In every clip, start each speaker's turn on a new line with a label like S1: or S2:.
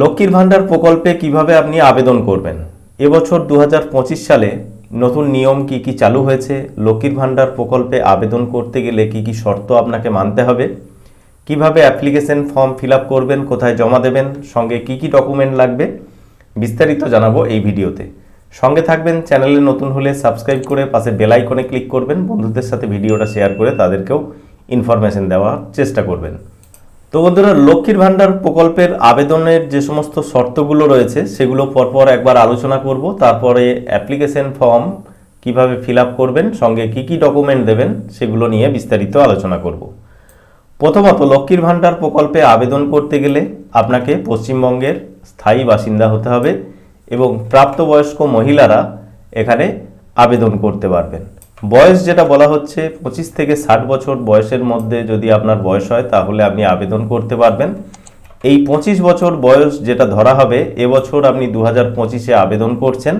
S1: লক্ষ্মীর ভাণ্ডার প্রকল্পে কীভাবে আপনি আবেদন করবেন? এবছর দু হাজার পঁচিশ সালে নতুন নিয়ম কি কি চালু হয়েছে? লক্ষ্মীর ভাণ্ডার প্রকল্পে আবেদন করতে গেলে কি কি শর্ত আপনাকে মানতে হবে? কীভাবে অ্যাপ্লিকেশন ফর্ম ফিল করবেন? কোথায় জমা দেবেন? সঙ্গে কি কি ডকুমেন্ট লাগবে? বিস্তারিত জানাব এই ভিডিওতে। সঙ্গে থাকবেন, চ্যানেলে নতুন হলে সাবস্ক্রাইব করে পাশে বেল আইকনে ক্লিক করবেন। বন্ধুদের সাথে ভিডিওটা শেয়ার করে তাদেরকেও ইনফরমেশন দেওয়ার চেষ্টা করবেন। তো বন্ধুরা, লক্ষ্মীর ভাণ্ডার প্রকল্পের আবেদনের যে সমস্ত শর্তগুলো রয়েছে, সেগুলো পরপর একবার আলোচনা করব। তারপরে অ্যাপ্লিকেশন ফর্ম কীভাবে ফিল করবেন, সঙ্গে কি কি ডকুমেন্ট দেবেন, সেগুলো নিয়ে বিস্তারিত আলোচনা করব। প্রথমত, লক্ষ্মীর ভাণ্ডার প্রকল্পে আবেদন করতে গেলে আপনাকে পশ্চিমবঙ্গের স্থায়ী বাসিন্দা হতে হবে এবং প্রাপ্তবয়স্ক মহিলারা এখানে আবেদন করতে পারবেন। বয়স যেটা বলা হচ্ছে, পঁচিশ থেকে ষাট বছর বয়সের মধ্যে যদি আপনার বয়স হয়, তাহলে আপনি আবেদন করতে পারবেন। এই পঁচিশ বছর বয়স যেটা ধরা হবে এবছর আপনি দু হাজার পঁচিশে আবেদন করছেন।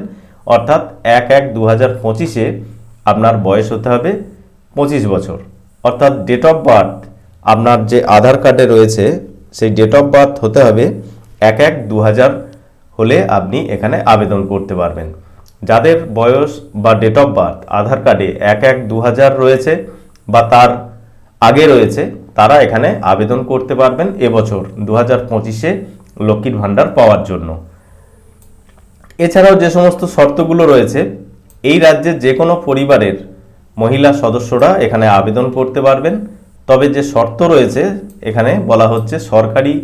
S1: অর্থাৎ এক এক দু হাজার পঁচিশে আপনার বয়স হতে হবে পঁচিশ বছর। অর্থাৎ ডেট অফ বার্থ আপনার যে আধার কার্ডে রয়েছে, সেই ডেট অফ বার্থ হতে হবে এক এক দু হাজার হলে আপনি এখানে আবেদন করতে পারবেন। যাদের বয়স বা ডেট অফ বার্থ আধার কার্ডে এক এক দু রয়েছে বা তার আগে রয়েছে, তারা এখানে আবেদন করতে পারবেন এবছর দু হাজার পঁচিশে লক্ষ্মীর ভাণ্ডার পাওয়ার জন্য। এছাড়াও যে সমস্ত শর্তগুলো রয়েছে, এই রাজ্যের যে কোনো পরিবারের মহিলা সদস্যরা এখানে আবেদন করতে পারবেন। তবে যে শর্ত রয়েছে, এখানে বলা হচ্ছে সরকারি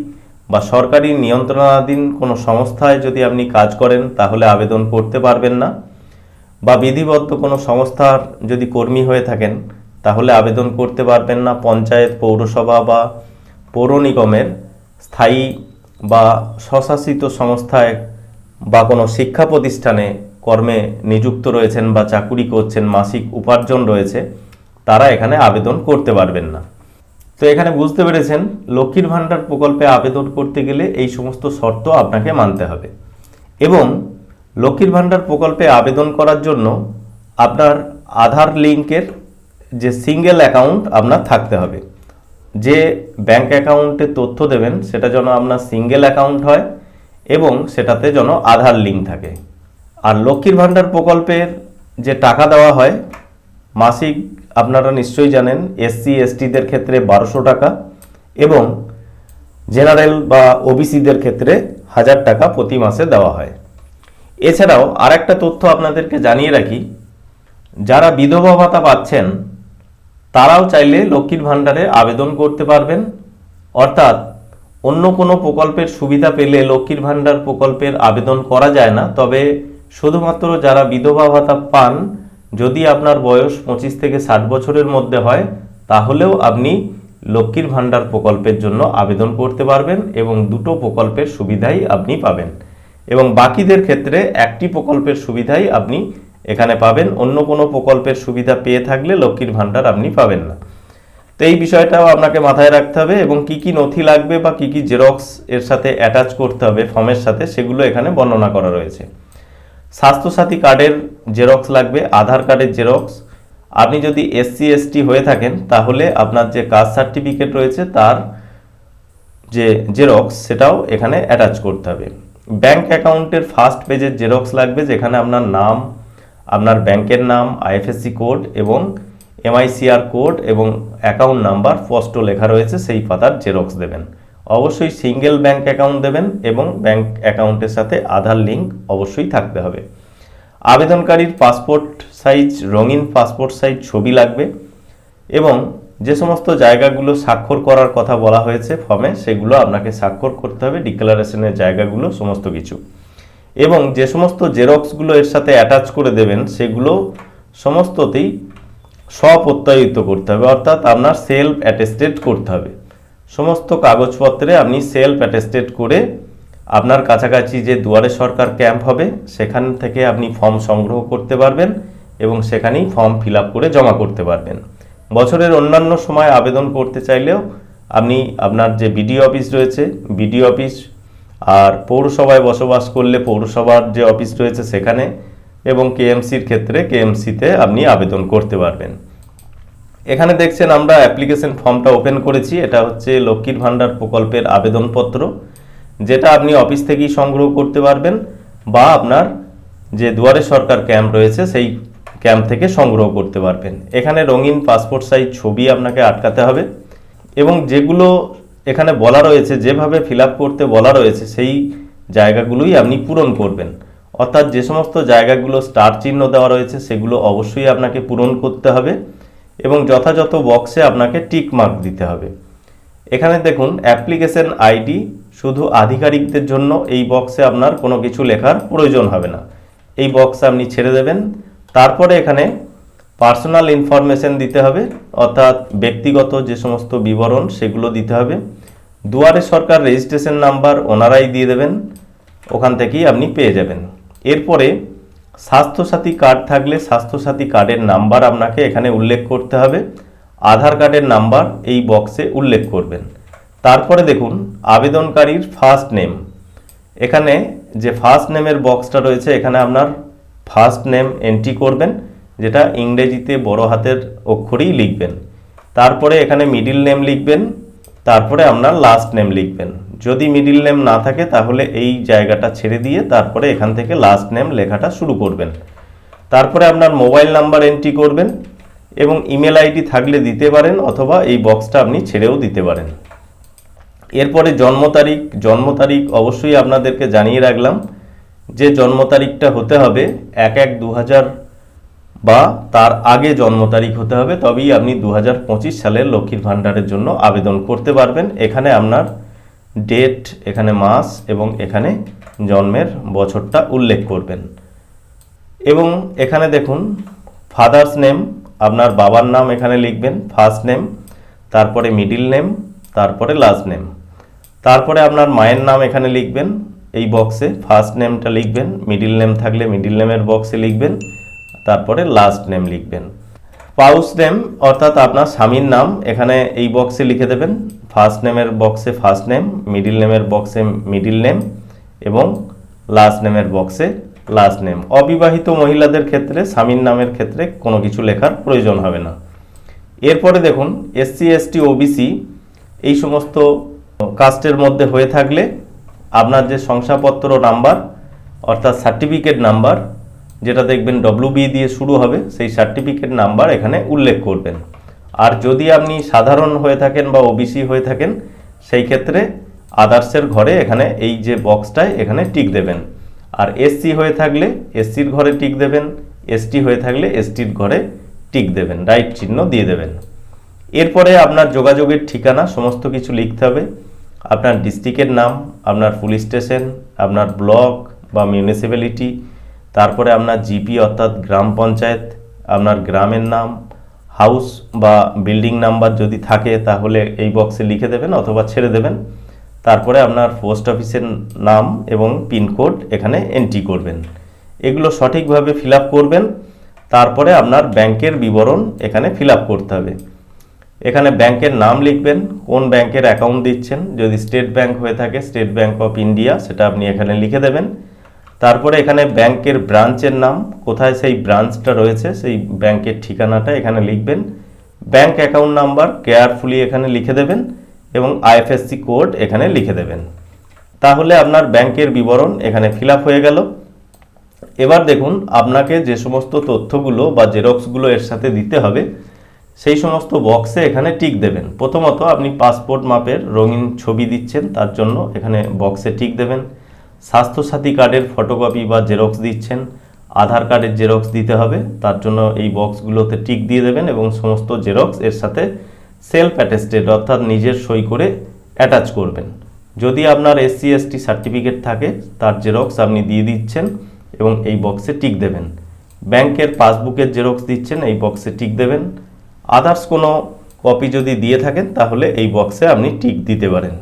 S1: বা সরকারি নিয়ন্ত্রণাধীন কোনো সংস্থায় যদি আপনি কাজ করেন, তাহলে আবেদন করতে পারবেন না। বা বিধিবদ্ধ কোনো সংস্থার যদি কর্মী হয়ে থাকেন, তাহলে আবেদন করতে পারবেন না। পঞ্চায়েত, পৌরসভা বা পৌর নিগমের স্থায়ী বা স্বশাসিত সংস্থায় বা কোনো শিক্ষা প্রতিষ্ঠানে কর্মে নিযুক্ত রয়েছেন বা চাকুরি করছেন, মাসিক উপার্জন রয়েছে, তারা এখানে আবেদন করতে পারবেন না। তো এখানে বুঝতে পেরেছেন, লক্ষ্মীর ভাণ্ডার প্রকল্পে আবেদন করতে গেলে এই সমস্ত শর্ত আপনাকে মানতে হবে। এবং লক্ষ্মীর ভাণ্ডার প্রকল্পে আবেদন করার জন্য আপনার আধার লিঙ্কের যে সিঙ্গেল অ্যাকাউন্ট আপনার থাকতে হবে। যে ব্যাংক অ্যাকাউন্টে তথ্য দেবেন, সেটা যেন আপনার সিঙ্গেল অ্যাকাউন্ট হয় এবং সেটাতে যেন আধার লিঙ্ক থাকে। আর লক্ষ্মীর ভাণ্ডার প্রকল্পের যে টাকা দেওয়া হয়, মাসিক আপনারা নিশ্চয়ই জানেন এসসি এসটিদের ক্ষেত্রে বারোশো টাকা এবং জেনারেল বা ওবিসিদের ক্ষেত্রে হাজার টাকা প্রতি মাসে দেওয়া হয়। এছাড়াও আরেকটা তথ্য আপনাদেরকে জানিয়ে রাখি, যারা বিধবা ভাতা পাচ্ছেন, তারাও চাইলে লক্ষ্মীর ভাণ্ডারে আবেদন করতে পারবেন। অর্থাৎ অন্য কোনো প্রকল্পের সুবিধা পেলে লক্ষ্মীর ভাণ্ডার প্রকল্পের আবেদন করা যায় না। তবে শুধুমাত্র যারা বিধবা ভাতা পান যদি আপনার বয়স পঁচিশ থেকে ষাট বছরের মধ্যে হয়, তাহলেও আপনি লক্ষ্মীর ভাণ্ডার প্রকল্পের জন্য আবেদন করতে পারবেন এবং দুটো প্রকল্পের সুবিধাই আপনি পাবেন। এবং বাকিদের ক্ষেত্রে একটি প্রকল্পের সুবিধাই আপনি এখানে পাবেন। অন্য কোনো প্রকল্পের সুবিধা পেয়ে থাকলে লক্ষ্মীর ভাণ্ডার আপনি পাবেন না। তো এই বিষয়টাও আপনাকে মাথায় রাখতে হবে এবং কি কি নথি লাগবে বা কি কি জেরক্স এর সাথে অ্যাটাচ করতে হবে ফর্মের সাথে, সেগুলো এখানে বর্ণনা করা রয়েছে। স্বাস্থ্যসাথী কার্ডের জেরক্স লাগবে, আধার কার্ডের জেরক্স। আপনি যদি এসসি, এসটি হয়ে থাকেন, তাহলে আপনার যে কাস্ট সার্টিফিকেট রয়েছে, তার যে জেরক্স, সেটাও এখানে অ্যাটাচ করতে হবে। ব্যাংক অ্যাকাউন্টের ফার্স্ট পেজের জেরক্স লাগবে, যেখানে আপনার নাম, আপনার ব্যাংকের নাম, আইএফএসসি কোড এবং এমআইসিআর কোড এবং অ্যাকাউন্ট নাম্বার স্পষ্ট লেখা রয়েছে, সেই পাতার জেরক্স দেবেন। অবশ্যই সিঙ্গেল ব্যাংক অ্যাকাউন্ট দেবেন এবং ব্যাংক অ্যাকাউন্টের সাথে আধার লিঙ্ক অবশ্যই থাকতে হবে। আবেদনকারীর পাসপোর্ট সাইজ রঙিন পাসপোর্ট সাইজ ছবি লাগবে এবং যে সমস্ত জায়গাগুলো স্বাক্ষর করার কথা বলা হয়েছে ফর্মে সেগুলো আপনাকে স্বাক্ষর করতে হবে ডিক্লারেশনের জায়গাগুলো, সমস্ত কিছু। এবং যে সমস্ত জেরক্সগুলো এর সাথে অ্যাটাচ করে দেবেন, সেগুলো সমস্ততেই স্বপ্রত্যয়িত করতে হবে, অর্থাৎ আপনার সেলফ অ্যাটেস্টেড করতে হবে। সমস্ত কাগজপত্রে আপনি সেলফ অ্যাটেস্টেড করে আপনার কাছাকাছি যে দুয়ারে সরকার ক্যাম্প হবে, সেখান থেকে আপনি ফর্ম সংগ্রহ করতে পারবেন এবং সেখানেই ফর্ম ফিল করে জমা করতে পারবেন। বছরের অন্যান্য সময় আবেদন করতে চাইলেও আপনি আপনার যে বিডিও অফিস রয়েছে বিডিও অফিস আর পৌরসভায় বসবাস করলে পৌরসভার যে অফিস রয়েছে সেখানে এবং কেএমসির ক্ষেত্রে কেএমসিতে আপনি আবেদন করতে পারবেন। এখানে দেখছেন আমরা অ্যাপ্লিকেশন ফর্মটা ওপেন করেছি, এটা হচ্ছে লক্ষ্মীর ভাণ্ডার প্রকল্পের আবেদনপত্র, যেটা আপনি অফিস থেকেই সংগ্রহ করতে পারবেন বা আপনার যে দুয়ারে সরকার ক্যাম্প রয়েছে, সেই ক্যাম্প থেকে সংগ্রহ করতে পারবেন। এখানে রঙিন পাসপোর্ট সাইজ ছবি আপনাকে আটকাতে হবে এবং যেগুলো এখানে বলা রয়েছে, যেভাবে ফিল করতে বলা রয়েছে, সেই জায়গাগুলোই আপনি পূরণ করবেন। অর্থাৎ যে সমস্ত জায়গাগুলো স্টার চিহ্ন দেওয়া রয়েছে, সেগুলো অবশ্যই আপনাকে পূরণ করতে হবে। এবং যথাযথ বক্সে আপনাকে টিক মার্ক দিতে হবে। এখানে দেখুন, অ্যাপ্লিকেশন আইডি শুধু আধিকারিকদের জন্য এই বক্সে আপনার কোনো কিছু লেখার প্রয়োজন হবে না। এই বক্স আপনি ছেড়ে দেবেন। তারপরে এখানে পার্সোনাল ইনফরমেশন দিতে হবে, অর্থাৎ ব্যক্তিগত যে সমস্ত বিবরণ সেগুলো দিতে হবে। দুয়ারে সরকার রেজিস্ট্রেশন নাম্বার ওনারাই দিয়ে দেবেন, ওখান থেকেই আপনি পেয়ে যাবেন। এরপরে স্বাস্থ্যসাথী কার্ড থাকলে স্বাস্থ্যসাথী কার্ডের নাম্বার আপনাকে এখানে উল্লেখ করতে হবে। আধার কার্ডের নাম্বার এই বক্সে উল্লেখ করবেন। তারপরে দেখুন, আবেদনকারীর ফার্স্ট নেম এখানে যে ফার্স্ট নেমের বক্সটা রয়েছে, এখানে আপনার ফার্স্ট নেম এন্ট্রি করবেন, যেটা ইংরেজিতে বড় হাতের অক্ষরেই লিখবেন। তারপরে এখানে মিডিল নেম লিখবেন, তারপরে আপনার লাস্ট নেম লিখবেন। যদি মিডিল নেম না থাকে, তাহলে এই জায়গাটা ছেড়ে দিয়ে তারপরে এখান থেকে লাস্ট নেম লেখাটা শুরু করবেন। তারপরে আপনার মোবাইল নাম্বার এন্ট্রি করবেন এবং ইমেল আইডি থাকলে দিতে পারেন অথবা এই বক্সটা আপনি ছেড়েও দিতে পারেন। এরপরে জন্ম তারিখ জন্ম তারিখ অবশ্যই আপনাদেরকে জানিয়ে রাখলাম যে জন্ম তারিখটা হতে হবে এক এক দু বা তার আগে জন্ম তারিখ হতে হবে, তবেই আপনি দু হাজার পঁচিশ সালের লক্ষ্মীর ভাণ্ডারের জন্য আবেদন করতে পারবেন। এখানে আপনার ডেট এখানে মাস এবং এখানে জন্মের বছরটা উল্লেখ করবেন। এবং এখানে দেখুন ফাদার্স নেম আপনার বাবার নাম এখানে লিখবেন ফার্স্ট নেম তারপরে মিডিল নেম তারপরে লাস্ট নেম তারপরে আপনার মায়ের নাম এখানে লিখবেন, এই বক্সে ফার্স্ট নেমটা লিখবেন মিডিল নেম থাকলে মিডিল নেমের বক্সে লিখবেন, তারপরে লাস্ট নেম লিখবেন। পাউস নেম অর্থাৎ আপনার স্বামীর নাম এখানে এই বক্সে লিখে দেবেন ফার্স্ট নেমের বক্সে ফার্স্ট নেম মিডিল নেমের বক্সে মিডিল নেম এবং লাস্ট নেমের বক্সে লাস্ট নেম অবিবাহিত মহিলাদের ক্ষেত্রে, স্বামীর নামের ক্ষেত্রে কোনো কিছু লেখার প্রয়োজন হবে না। এরপরে দেখুন এসসি এসটি ওবিসি এই সমস্ত কাস্টের মধ্যে হয়ে থাকলে আপনার যে শংসাপত্র নাম্বার, অর্থাৎ সার্টিফিকেট নাম্বার, যেটা দেখবেন ডব্লিউ দিয়ে শুরু হবে, সেই সার্টিফিকেট নাম্বার এখানে উল্লেখ করবেন। আর যদি আপনি সাধারণ হয়ে থাকেন বা ওবিসি হয়ে থাকেন, সেই ক্ষেত্রে আদার্সের ঘরে এখানে এই যে বক্সটায় এখানে টিক দেবেন। আর এসসি হয়ে থাকলে এসসির ঘরে টিক দেবেন এসটি হয়ে থাকলে এসটির ঘরে টিক দেবেন রাইট চিহ্ন দিয়ে দেবেন। এরপরে আপনার যোগাযোগের ঠিকানা, সমস্ত কিছু লিখতে হবে। আপনার ডিস্ট্রিক্টের নাম, আপনার পুলিশ স্টেশন আপনার ব্লক বা মিউনিসিপ্যালিটি তারপরে আপনার জিপি অর্থাৎ গ্রাম পঞ্চায়েত, আপনার গ্রামের নাম হাউস বা বিল্ডিং নাম্বার যদি থাকে তাহলে এই বক্সে লিখে দেবেন অথবা ছেড়ে দেবেন। তারপরে আপনার পোস্ট অফিসের নাম এবং পিনকোড এখানে এন্ট্রি করবেন। এগুলো সঠিকভাবে ফিল করবেন। তারপরে আপনার ব্যাংকের বিবরণ এখানে ফিল করতে হবে। এখানে ব্যাংকের নাম লিখবেন, কোন ব্যাংকের অ্যাকাউন্ট দিচ্ছেন। যদি স্টেট ব্যাংক হয়ে থাকে স্টেট ব্যাংক অফ ইন্ডিয়া সেটা আপনি এখানে লিখে দেবেন। তারপরে এখানে ব্যাংকের ব্রাঞ্চের নাম, কোথায় সেই ব্রাঞ্চটা রয়েছে, সেই ব্যাংকের ঠিকানাটা এখানে লিখবেন। ব্যাংক অ্যাকাউন্ট নাম্বার কেয়ারফুলি এখানে লিখে দেবেন এবং আইএফএসসি কোড এখানে লিখে দেবেন। তাহলে আপনার ব্যাংকের বিবরণ এখানে ফিল হয়ে গেল। এবার দেখুন, আপনাকে যে সমস্ত তথ্যগুলো বা জেরক্সগুলো এর সাথে দিতে হবে, সেই সমস্ত বক্সে এখানে টিক দেবেন। প্রথমত আপনি পাসপোর্ট মাপের রঙিন ছবি দিচ্ছেন, তার জন্য এখানে বক্সে টিক দেবেন। স্বাস্থ্যসাথী কার্ডের ফটোকপি বা জেরক্স দিচ্ছেন। আধার কার্ডের জেরক্স দিতে হবে। তার জন্য এই বক্সগুলোতে টিক দিয়ে দেবেন এবং সমস্ত জেরক্স এর সাথে সেলফ অ্যাটেস্টেড অর্থাৎ নিজের সই করে অ্যাটাচ করবেন। যদি আপনার এসসি এসটি সার্টিফিকেট থাকে, তার জেরক্স আপনি দিয়ে দিচ্ছেন এবং এই বক্সে টিক দেবেন। ব্যাংকের পাসবুকের জেরক্স দিচ্ছেন, এই বক্সে টিক দেবেন। আদার্স কোনো কপি যদি দিয়ে থাকেন, তাহলে এই বক্সে আপনি টিক দিতে পারেন।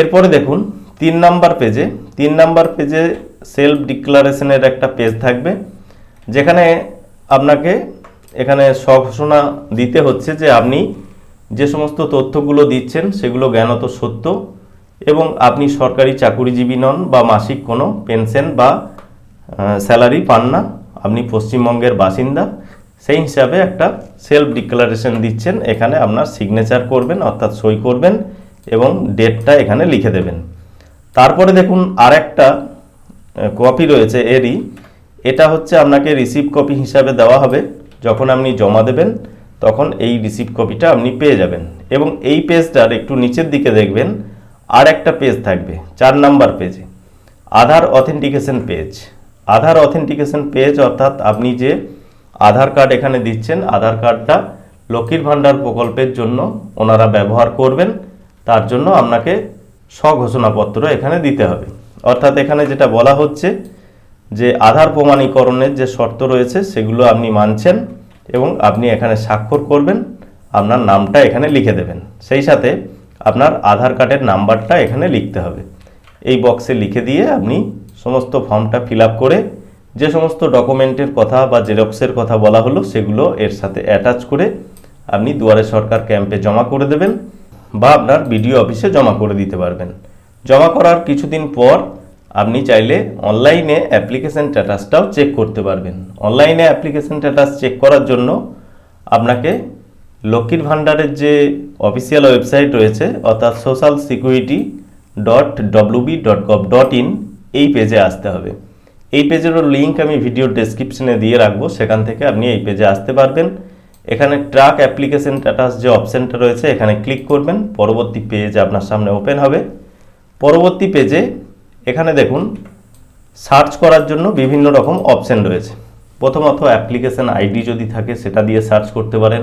S1: এরপরে দেখুন তিন নাম্বার পেজে তিন নাম্বার পেজে সেলফ ডিক্লারেশনের একটা পেজ থাকবে, যেখানে আপনাকে এখানে স্বঘোষণা দিতে হচ্ছে যে আপনি যে সমস্ত তথ্যগুলো দিচ্ছেন সেগুলো জ্ঞানত সত্য এবং আপনি সরকারি চাকুরিজীবী নন বা মাসিক কোনো পেনশন বা স্যালারি পান না, আপনি পশ্চিমবঙ্গের বাসিন্দা, সেই হিসাবে একটা সেলফ ডিক্লারেশন দিচ্ছেন, এখানে আপনার সিগনেচার করবেন, অর্থাৎ সই করবেন এবং ডেটটা এখানে লিখে দেবেন। তারপরে দেখুন আরেকটা কপি রয়েছে এরই। এটা হচ্ছে আপনাকে রিসিভ কপি হিসাবে দেওয়া হবে। যখন আপনি জমা দেবেন, তখন এই রিসিভ কপিটা আপনি পেয়ে যাবেন। এবং এই পেজটার একটু নিচের দিকে দেখবেন আর একটা পেজ থাকবে, চার নাম্বার পেজে Aadhaar authentication page Aadhaar authentication page অর্থাৎ আপনি যে আধার কার্ড এখানে দিচ্ছেন আধার কার্ডটা লক্ষ্মীর ভাণ্ডার প্রকল্পের জন্য ওনারা ব্যবহার করবেন। তার জন্য আপনাকে স্বঘোষণাপত্র এখানে দিতে হবে। অর্থাৎ এখানে যেটা বলা হচ্ছে যে আধার প্রমাণীকরণের যে শর্ত রয়েছে সেগুলো আপনি মানছেন এবং আপনি এখানে স্বাক্ষর করবেন, আপনার নামটা এখানে লিখে দেবেন। সেই সাথে আপনার আধার কার্ডের নাম্বারটা এখানে লিখতে হবে। এই বক্সে লিখে দিয়ে আপনি সমস্ত ফর্মটা ফিল করে যে সমস্ত ডকুমেন্টের কথা বা জেরক্সের কথা বলা হলো সেগুলো এর সাথে অ্যাটাচ করে আপনি দুয়ারে সরকার ক্যাম্পে জমা করে দেবেন। বা আপনার বিডিও অফিসে জমা করে দিতে পারবেন। জমা করার কিছুদিন পর আপনি চাইলে অনলাইনে অ্যাপ্লিকেশন স্ট্যাটাসটাও চেক করতে পারবেন। অনলাইনে অ্যাপ্লিকেশন স্ট্যাটাস চেক করার জন্য আপনাকে লক্ষ্মীর ভাণ্ডারের যে অফিসিয়াল ওয়েবসাইট রয়েছে, অর্থাৎ social security dot WB dot gov dot in এই পেজে আসতে হবে। এই পেজেরও লিঙ্ক আমি ভিডিও ডেসক্রিপশনে দিয়ে রাখব। সেখান থেকে আপনি এই পেজে আসতে পারবেন। এখানে ট্রাক অ্যাপ্লিকেশন স্ট্যাটাস যে অপশানটা রয়েছে, এখানে ক্লিক করবেন, পরবর্তী পেজ আপনার সামনে ওপেন হবে। পরবর্তী পেজে এখানে দেখুন সার্চ করার জন্য বিভিন্ন রকম অপশন রয়েছে। প্রথমত অ্যাপ্লিকেশন আইডি যদি থাকে, সেটা দিয়ে সার্চ করতে পারেন।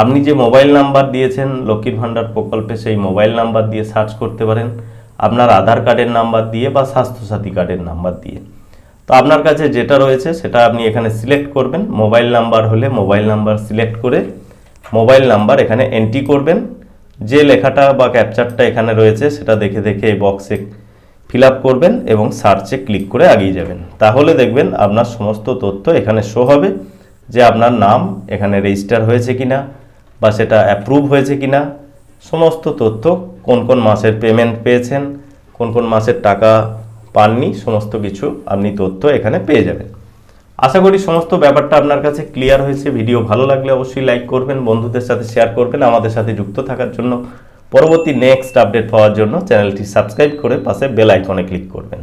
S1: আপনি যে মোবাইল নাম্বার দিয়েছেন, লক্ষ্মীর ভাণ্ডার প্রকল্পে সেই মোবাইল নাম্বার দিয়ে সার্চ করতে পারেন। আপনার আধার কার্ডের নাম্বার দিয়ে বা স্বাস্থ্যসাথী কার্ডের নাম্বার দিয়ে। তো আপনার কাছে যেটা রয়েছে সেটা আপনি এখানে সিলেক্ট করবেন। মোবাইল নাম্বার হলে মোবাইল নাম্বার সিলেক্ট করে মোবাইল নাম্বার এখানে এন্ট্রি করবেন। যে লেখাটা বা ক্যাপচারটা এখানে রয়েছে সেটা দেখে দেখে এই বক্সে ফিল করবেন এবং সার্চে ক্লিক করে আগিয়ে যাবেন। তাহলে দেখবেন আপনার সমস্ত তথ্য এখানে শো হবে যে আপনার নাম এখানে রেজিস্টার হয়েছে কিনা বা সেটা অ্যাপ্রুভ হয়েছে কিনা। সমস্ত তথ্য কোন কোন মাসের পেমেন্ট পেয়েছেন, কোন কোন মাসের টাকা পাননি, সমস্ত কিছু আপনি তথ্য এখানে পেয়ে যাবেন। আশা করি সমস্ত ব্যাপারটা আপনার কাছে ক্লিয়ার হয়েছে। ভিডিও ভালো লাগলে অবশ্যই লাইক করবেন, বন্ধুদের সাথে শেয়ার করবেন, আমাদের সাথে যুক্ত থাকার জন্য। পরবর্তী নেক্সট আপডেট পাওয়ার জন্য চ্যানেলটি সাবস্ক্রাইব করে পাশে বেল আইকনে ক্লিক করবেন।